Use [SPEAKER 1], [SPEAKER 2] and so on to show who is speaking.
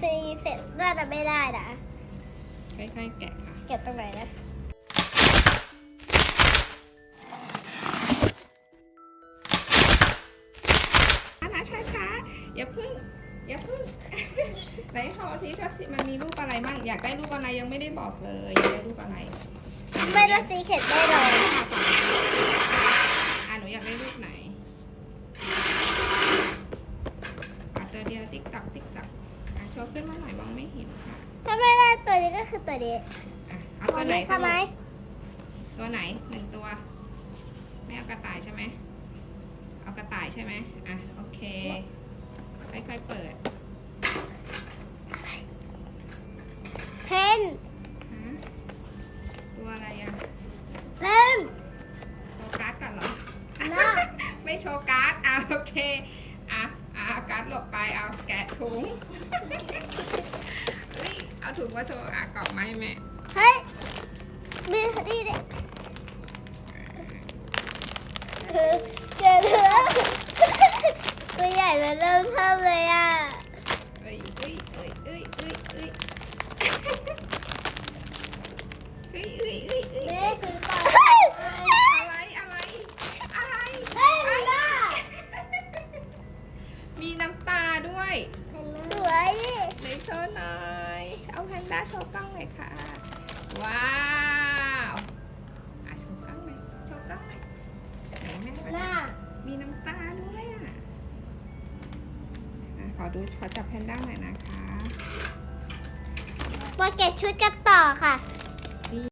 [SPEAKER 1] ซีเสร็จน่าจะไม่ได้นะ
[SPEAKER 2] ค่อยๆแกะค่ะ
[SPEAKER 1] เก็บตรงไหนนะ
[SPEAKER 2] ช้าช้าช้าๆอย่าพึ่งอย่าพึ่งไหนขอทีชอสิมันมีรูปอะไรบ้างอยากได้รูปอะไรยังไม่ได้บอกเลยอยากได้รูปอะไร
[SPEAKER 1] ไม่ได้ซีเข็ดได้เลย
[SPEAKER 2] อะหนูอยากได้รูปไหนอะตัวเดียวติ๊กตักติ๊กตักอะ โชว์ขึ้นมาหน่อยมองไม่เห็นค่ะ
[SPEAKER 1] ถ้าไม่ได้ตัวนี้ก็คือตัวนี้
[SPEAKER 2] อะเอาตัวไหน
[SPEAKER 1] ทำไหม
[SPEAKER 2] ตัวไหนหนึ่งตัว ไม่เอากระต่ายใช่ไหมเอากระต่ายใช่ไหมอะโอเคค่อยๆเปิด
[SPEAKER 1] เพน
[SPEAKER 2] ฮะตัวอะไรอะ
[SPEAKER 1] เพน
[SPEAKER 2] โชว์การ์ดก่อนเหรอ
[SPEAKER 1] น่า
[SPEAKER 2] ไม่โชว์การ์ดอะโอเค ดหลบไปเอาแกะถุงเฮ้ยเอาถุงมาโชว์อะกล่องไมาให้แม่
[SPEAKER 1] เฮ้ยมีนี่ดิเออเกิดแล้วตัวใหญ่มาเริ่มเพิ่มเลย
[SPEAKER 2] นโชว์หน่อยเอาแพนด้าโชว์กล้องหน่อยค่ะ ว้าวอะโชว์กล้องหน่อยโชว์กล้องหน่อยไหนแม่
[SPEAKER 1] หน้า
[SPEAKER 2] มีน้ำตาด้วยอะอะขอดูขอจับแพนด้าหน่อยนะคะ
[SPEAKER 1] มาเก็ตชุดกันต่อค่ะ